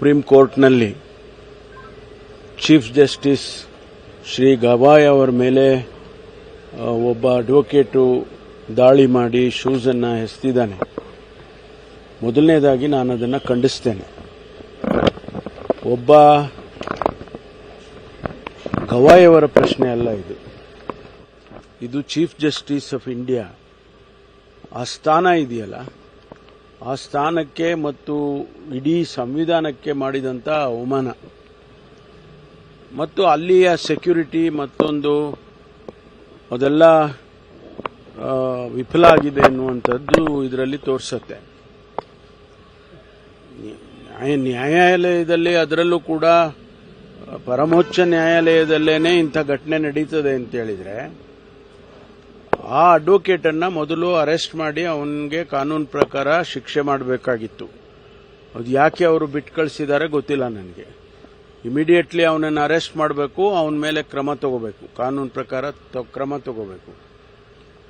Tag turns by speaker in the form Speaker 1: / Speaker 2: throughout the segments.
Speaker 1: Supreme ಕೋರ್ಟ್ನಲ್ಲಿ chief justice Shri Gavai ಅವರ ಮೇಲೆ ಒಬ್ಬ ಅಡ್ವೊಕೇಟು ದಾಳಿ ಮಾಡಿ ಶೂಸನ್ನು ಎಸ್ತಿದ್ದಾನೆ. ಮೊದಲನೇದಾಗಿ ನಾನು ಅದನ್ನು ಖಂಡಿಸ್ತೇನೆ. ಒಬ್ಬ ಗವಾಯ್ ಅವರ ಪ್ರಶ್ನೆ ಅಲ್ಲ ಇದು. ಇದು ಚೀಫ್ ಜಸ್ಟಿಸ್ ಆಫ್ ಇಂಡಿಯಾ. ಆ ಸ್ಥಾನ ಇದೆಯಲ್ಲ? ಆ ಸ್ಥಾನಕ್ಕೆ ಮತ್ತು ಇಡೀ ಸಂವಿಧಾನಕ್ಕೆ ಮಾಡಿದಂಥ ಅವಮಾನ. ಮತ್ತು ಅಲ್ಲಿಯ ಸೆಕ್ಯೂರಿಟಿ ಮತ್ತೊಂದು ಅದೆಲ್ಲ ವಿಫಲ ಆಗಿದೆ ಎನ್ನುವಂಥದ್ದು ಇದರಲ್ಲಿ ತೋರಿಸುತ್ತೆ. ನ್ಯಾಯ, ನ್ಯಾಯಾಲಯದಲ್ಲಿ ಅದರಲ್ಲೂ ಕೂಡ, ಪರಮೋಚ್ಚ ನ್ಯಾಯಾಲಯದಲ್ಲೇನೆ ಇಂಥ ಘಟನೆ ನಡೀತದೆ ಅಂತ ಹೇಳಿದ್ರೆ ಆ ಅಡ್ವೊಕೇಟ್ ಅನ್ನ ಮೊದಲು ಅರೆಸ್ಟ್ ಮಾಡಿ ಅವನಿಗೆ ಕಾನೂನು ಪ್ರಕಾರ ಶಿಕ್ಷೆ ಮಾಡಬೇಕಾಗಿತ್ತು. ಅದು ಯಾಕೆ ಅವರು ಬಿಟ್ಟು ಕಳಿಸಿದ್ದಾರೆ ಗೊತ್ತಿಲ್ಲ ನನಗೆ. ಇಮಿಡಿಯೇಟ್ಲಿ ಅವನನ್ನು ಅರೆಸ್ಟ್ ಮಾಡಬೇಕು, ಅವನ ಮೇಲೆ ಕ್ರಮ ತಗೋಬೇಕು. ಕಾನೂನು ಪ್ರಕಾರ ಕ್ರಮ ತಗೋಬೇಕು.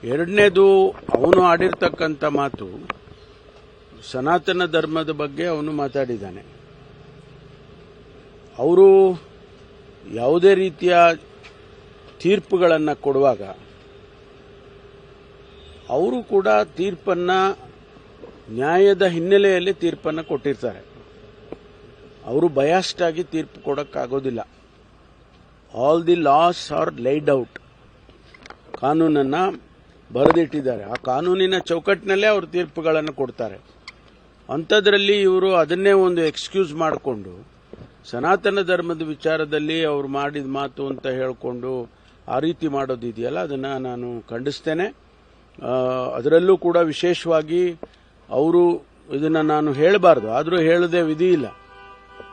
Speaker 1: ಎರಡನೇದು, ಅವನು ಆಡಿರ್ತಕ್ಕಂಥ ಮಾತು, ಸನಾತನ ಧರ್ಮದ ಬಗ್ಗೆ ಅವನು ಮಾತಾಡಿದ್ದಾನೆ. ಅವರು ಯಾವುದೇ ರೀತಿಯ ತೀರ್ಪುಗಳನ್ನು ಕೊಡುವಾಗ ಅವರು ಕೂಡ ತೀರ್ಪನ್ನ, ನ್ಯಾಯದ ಹಿನ್ನೆಲೆಯಲ್ಲಿ ತೀರ್ಪನ್ನು ಕೊಟ್ಟಿರ್ತಾರೆ. ಅವರು ಬಯಾಸ್ಡ್ ಆಗಿ ತೀರ್ಪು ಕೊಡಕ್ಕಾಗೋದಿಲ್ಲ. All the laws are laid out ಕಾನೂನನ್ನ ಬರೆದಿಟ್ಟಿದ್ದಾರೆ. ಆ ಕಾನೂನಿನ ಚೌಕಟ್ಟಿನಲ್ಲೇ ಅವರು ತೀರ್ಪುಗಳನ್ನು ಕೊಡ್ತಾರೆ. ಅಂಥದ್ರಲ್ಲಿ ಇವರು ಅದನ್ನೇ ಒಂದು ಎಕ್ಸ್ಕ್ಯೂಸ್ ಮಾಡಿಕೊಂಡು, ಸನಾತನ ಧರ್ಮದ ವಿಚಾರದಲ್ಲಿ ಅವರು ಮಾಡಿದ ಮಾತು ಅಂತ ಹೇಳಿಕೊಂಡು ಆ ರೀತಿ ಮಾಡೋದಿದೆಯಲ್ಲ, ಅದನ್ನು ನಾನು ಖಂಡಿಸ್ತೇನೆ. ಅದರಲ್ಲೂ ಕೂಡ ವಿಶೇಷವಾಗಿ ಅವರು ಇದನ್ನು ನಾನು ಹೇಳಬಾರ್ದು, ಆದರೂ ಹೇಳದೆ ವಿಧಿ ಇಲ್ಲ.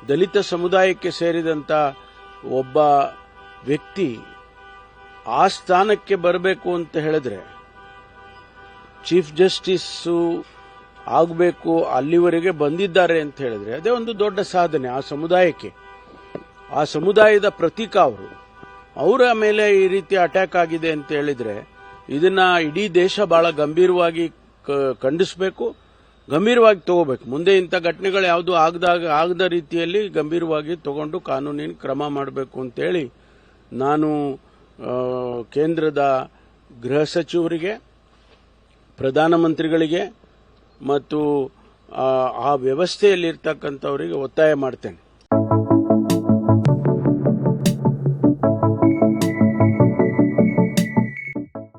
Speaker 1: ದಲಿತ ಸಮುದಾಯಕ್ಕೆ ಸೇರಿದಂಥ ಒಬ್ಬ ವ್ಯಕ್ತಿ ಆ ಸ್ಥಾನಕ್ಕೆ ಬರಬೇಕು ಅಂತ ಹೇಳಿದ್ರೆ, ಚೀಫ್ ಜಸ್ಟಿಸ್ಸು ಆಗಬೇಕು, ಅಲ್ಲಿವರೆಗೆ ಬಂದಿದ್ದಾರೆ ಅಂತ ಹೇಳಿದ್ರೆ, ಅದೇ ಒಂದು ದೊಡ್ಡ ಸಾಧನೆ ಆ ಸಮುದಾಯಕ್ಕೆ. ಆ ಸಮುದಾಯದ ಪ್ರತೀಕ ಅವರು, ಅವರ ಮೇಲೆ ಈ ರೀತಿ ಅಟ್ಯಾಕ್ ಆಗಿದೆ ಅಂತ ಹೇಳಿದ್ರೆ ಇದನ್ನ ಇಡೀ ದೇಶ ಬಹಳ ಗಂಭೀರವಾಗಿ ಖಂಡಿಸಬೇಕು, ಗಂಭೀರವಾಗಿ ತಗೋಬೇಕು. ಮುಂದೆ ಇಂಥ ಘಟನೆಗಳು ಯಾವುದು ಆಗದಾಗ, ಆಗದ ರೀತಿಯಲ್ಲಿ ಗಂಭೀರವಾಗಿ ತಗೊಂಡು ಕಾನೂನಿನ ಕ್ರಮ ಮಾಡಬೇಕು ಅಂತೇಳಿ ನಾನು ಕೇಂದ್ರದ ಗೃಹ ಸಚಿವರಿಗೆ, ಪ್ರಧಾನಮಂತ್ರಿಗಳಿಗೆ ಮತ್ತು ಆ ವ್ಯವಸ್ಥೆಯಲ್ಲಿರ್ತಕ್ಕಂಥವರಿಗೆ ಒತ್ತಾಯ ಮಾಡ್ತೇನೆ.